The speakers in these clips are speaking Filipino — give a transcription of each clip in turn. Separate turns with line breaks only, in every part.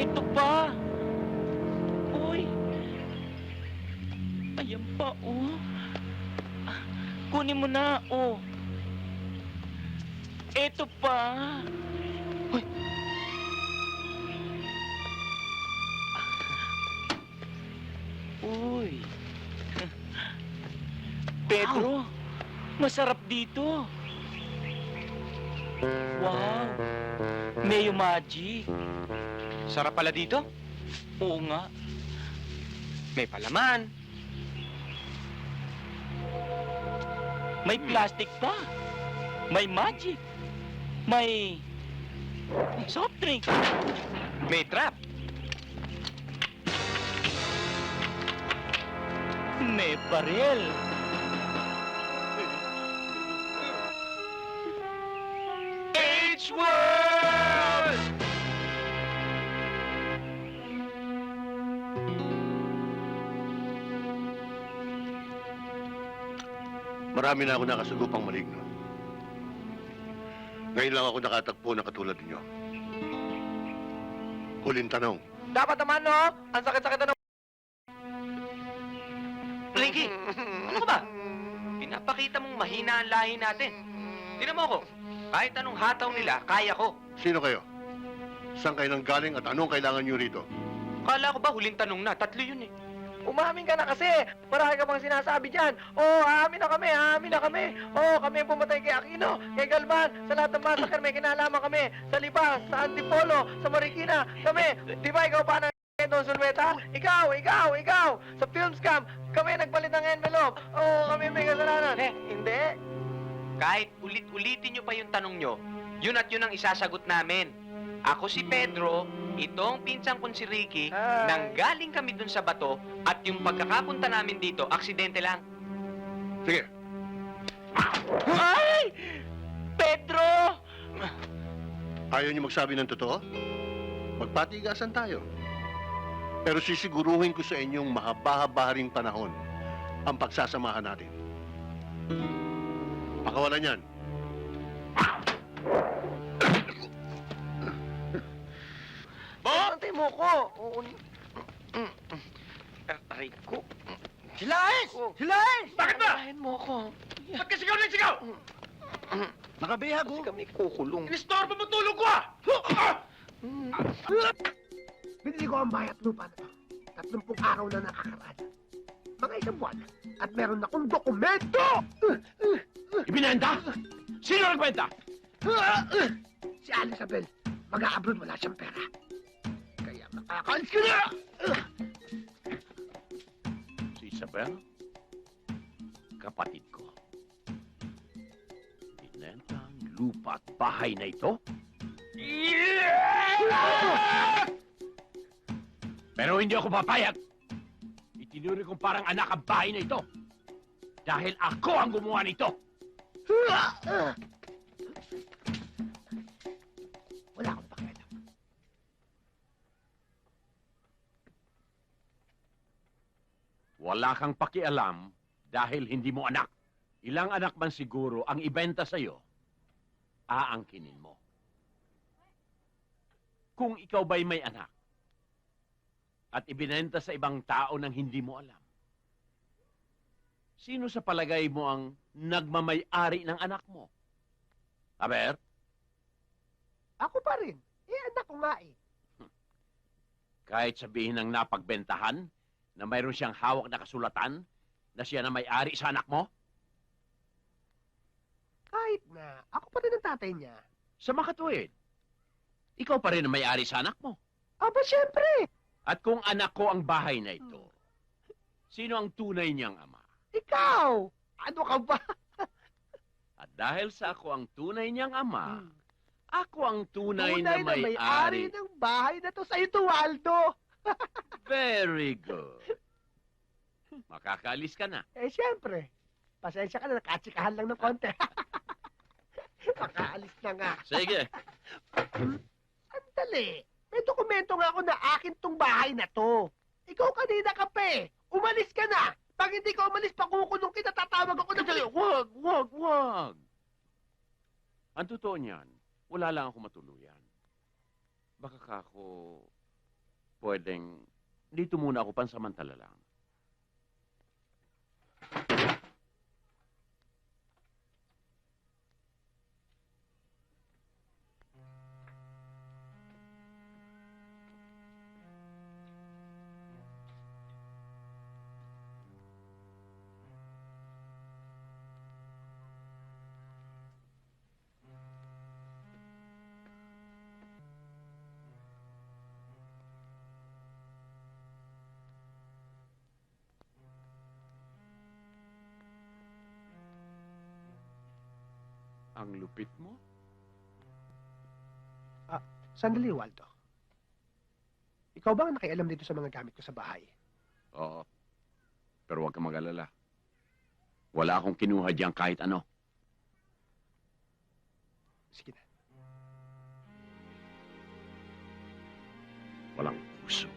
Ito pa. Uy. Ayan pa, oh. Kunin mo na, oh. Ito pa. Uy. Uy. Pedro, masarap dito. Wow. Mayo Magic.
Sarap pala dito.
Oo nga.
May palaman.
May plastic pa. May magic. May soft drink.
May trap.
May baril.
Marami na ako nakasagupang maligno. Ngayon lang ako nakatagpo na katulad ninyo. Huling tanong.
Dapat naman, no? Ang sakit-sakit na Ricky, ano ka ba? Pinapakita mong mahina ang lahi natin. Tingnan mo ako. Kahit anong hataw nila, kaya ko.
Sino kayo? Saan kayo nang galing at anong kailangan nyo rito?
Kala ko ba huling tanong na? Tatlo yun eh.
Umamin ka na kasi. Marami ka bang sinasabi dyan. Oo, oh, aamin na kami, aamin na kami. Oo, oh, kami ang pumatay kay Aquino, kay Galvan, sa lahat ng massacre may kinalaman kami. Sa Libas, sa Antipolo, sa Marikina, kami. Di ba ikaw pa na Don Sulweta? Ikaw, ikaw, ikaw. Sa film scam, kami nagpalit ng envelope. Oo, oh, kami may kasalanan. Eh, hindi.
Kahit ulit-ulitin nyo pa yung tanong nyo, yun at yun ang isasagot namin. Ako si Pedro, itong pinsang kong si Ricky,
Hi.
nanggaling kami dun sa bato, at yung pagkakapunta namin dito, aksidente lang.
Sige,
Ay! Pedro!
ayaw nyo magsabi ng totoo? Magpatigasan tayo. Pero sisiguruhin ko sa inyong mahaba-haba ring panahon ang pagsasamahan natin. Pakawalan yan.
Ko. Oo.
Aray ko.
Silaes! Silaes!
Bakit ba?
Antayin mo ko.
Ba't ka sigaw ng sigaw?
Nakabihag Kasi kami kukulong.
Inistorbo mo tulog ko ah!
Binili ko ang bayat lupa na to. Tatlumpung araw na nakakaraan. Mga isang buwan. At meron akong dokumento!
Ibinenta? Sino nagbenta?
Si Alisabel, mag-a-abroad wala siyang pera. Na!
Si Isabel? Kapatid ko. Binenta ang lupa at bahay na ito? Pero hindi ako papayag. Itinuri kong parang anak ang bahay na ito. Dahil ako ang gumawa nito.
Wala
Wala kang pakialam dahil hindi mo anak. Ilang anak man siguro ang ibenta sa'yo, aangkinin mo. Kung ikaw ba'y may anak at ibinenta sa ibang tao nang hindi mo alam, sino sa palagay mo ang nagmamay-ari ng anak mo? Aber,
Ako pa rin. Eh, anak ko nga eh.
kahit sabihin ng napagbentahan na mayroon siyang hawak na kasulatan na siya na may-ari sa anak mo,
Kahit na, ako pa rin ang tatay niya.
sa makatuwid, ikaw pa rin ang may-ari sa anak mo.
Aba, syempre!
At kung anak ko ang bahay na ito, sino ang tunay niyang ama?
Ikaw! Ano ka ba?
At dahil sa ako ang tunay niyang ama,
Hmm.
ako ang tunay,
Tunay
na
na may-ari ng bahay na to sa ito, Waldo!
Very good. Makakaalis ka na.
Eh, syempre. Pasensya ka na, nakatsikahan lang ng konti. Makaalis na nga.
Sige.
Andali. May dokumento nga ako na akin tong bahay na to. Ikaw kanina ka pa eh. Umalis ka na. Pag hindi ka umalis, pakukulong kita, tatawag ako na...
Sandali, wag, wag, wag. Ang totoo niyan, wala lang ako matuluyan. Baka ka ako pwedeng dito muna ako pansamantala lang. Ang lupit mo.
Sandali, Waldo. Ikaw ba ang nakialam dito sa mga gamit ko sa bahay?
Oo. Pero huwag kang mag-alala. Wala akong kinuha diyan kahit ano.
Sige na.
Walang puso.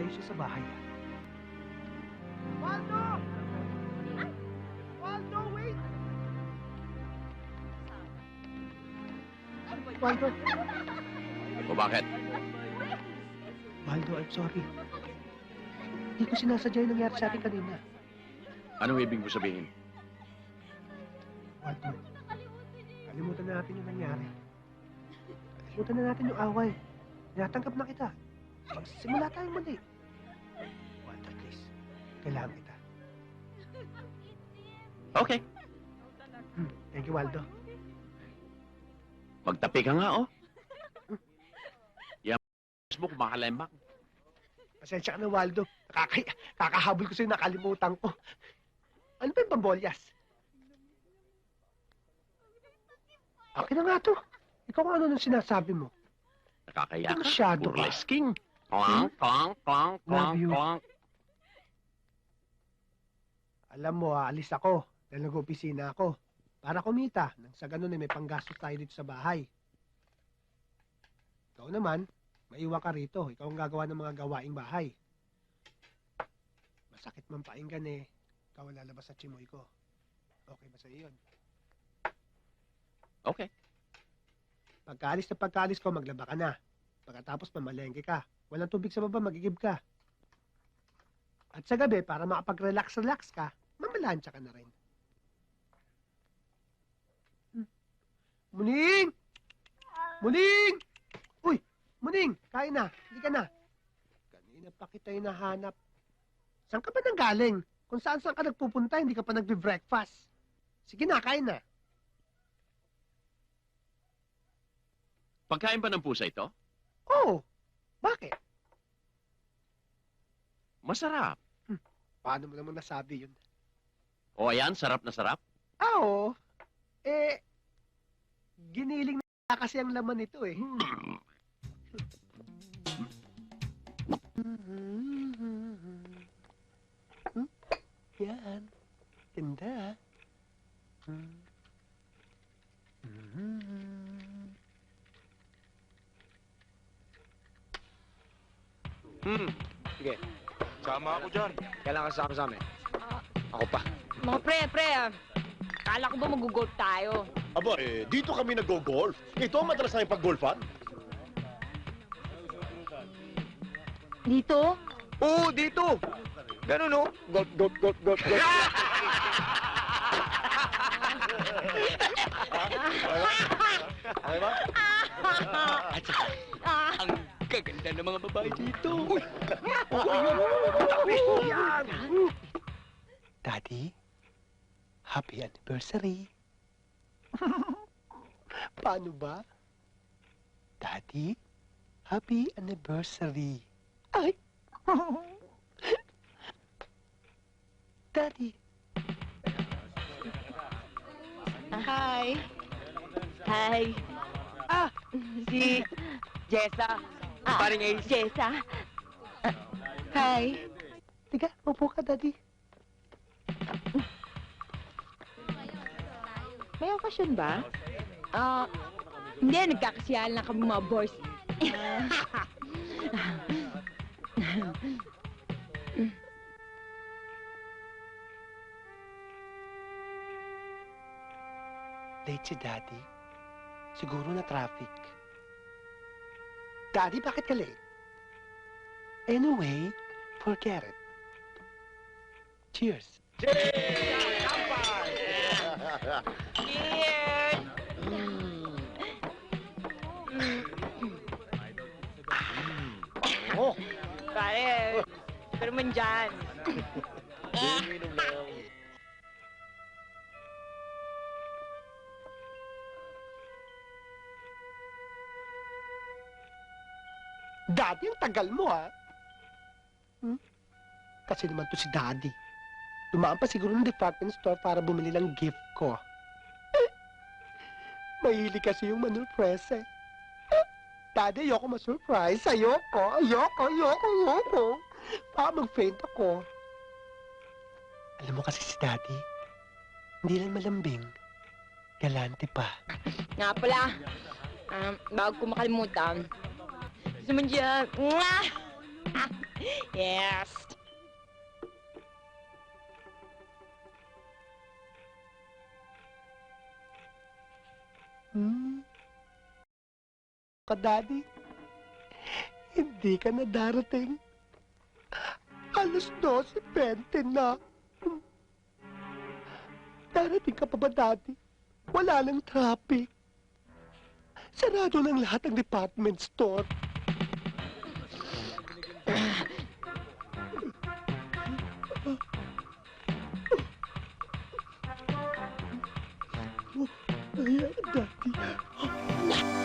Maayos siya sa bahay. ah. Waldo! Waldo, wait! Waldo!
O bakit?
Waldo, I'm sorry. Hindi ko sinasadya yung nangyari sa atin kanina.
Anong ibig mo sabihin?
Waldo, kalimutan na natin yung nangyari. Kalimutan na natin yung away. Tinatanggap na kita. Magsimula tayo muli. Kailangan kita.
Okay.
Hmm, Thank you, Waldo.
Magtapi ka nga, oh. Yan mo kumakalembak.
Pasensya ka na, Waldo. Nakaka kakahabol ko sa'yo, nakalimutan ko. Ano ba yung pambolyas? Okay na nga to. Ikaw ano nang sinasabi mo.
Nakakaya ka.
Masyado ka.
Burlesking. Clonk, clonk, clonk,
Love
clonk,
you.
clonk.
Alam mo, aalis ako dahil nag-opisina ako para kumita nang sa ganun ay may panggastos tayo dito sa bahay. Ikaw naman, maiwan ka rito. Ikaw ang gagawa ng mga gawaing bahay. Masakit man painggan eh. Ikaw ang lalabas sa chimoy ko. Okay ba sa yun?
Okay.
Pagkaalis na pagkaalis ko, maglaba ka na. Pagkatapos mamalengke ka. Walang tubig sa baba, magigib ka. At sa gabi, para makapag-relax-relax ka, mamalansya ka na rin. Hmm. Muning! Muning! Uy! Muning! Kain na. Hindi ka na. Kanina pa kita hinahanap. Saan ka ba nang galing? Kung saan saan ka nagpupunta, hindi ka pa nagbe-breakfast. Sige na, kain na.
Pagkain ba ng pusa ito?
Oh, bakit?
Masarap.
Paano mo naman nasabi yun?
O ayan, sarap na sarap.
Ah, oo. Eh, giniling na kasi ang laman nito eh. Hmm? Yan. Ganda. Hmm.
Hmm. Sige.
Sama ako dyan.
Kailangan kasama sa amin. Ako pa.
Mga pre, pre, ah. Kala ko ba mag-golf tayo?
Aba, eh, dito kami nag-golf. Ito ang madalas na yung pag-golfan.
Dito?
Oo, dito. Ganun, no? Golf, golf, golf, golf, golf. Okay ba?
Ah,
Gaganda ng mga babae dito.
Yan! Daddy, happy anniversary. Paano ba? Daddy, happy anniversary. Ay! Daddy,
Hi. Hi.
Ah, si Jessa.
Ah,
Paring Ace.
Jessa. Hi.
tiga, upo ka, Daddy.
May okasyon ba? Ah, hindi, nagkakasiyahan lang kami mga boys.
Late si Daddy. Siguro na traffic. Daddy, bakit ka late? Anyway, forget it. Cheers.
Oh,
man dyan.
Daddy, ang tagal mo, ha? Hmm? Kasi naman to si Daddy. Dumaan pa siguro ng department store para bumili ng gift ko. Mahilig kasi yung manurpresa. eh. Daddy, ayoko ma-surprise. Ayoko, ayoko, ayoko, ayoko. Baka mag-faint ako. Alam mo kasi si Daddy, hindi lang malambing. Galante pa.
Nga pala, um, bago ko makalimutan, gusto mo dyan, yes!
Hmm? Ka, Daddy? Hindi ka na darating. Alas 12.20 na. Darating ka pa ba, Daddy? Wala ng traffic. Sarado ng lahat ng department store. Oh, Daddy. Oh,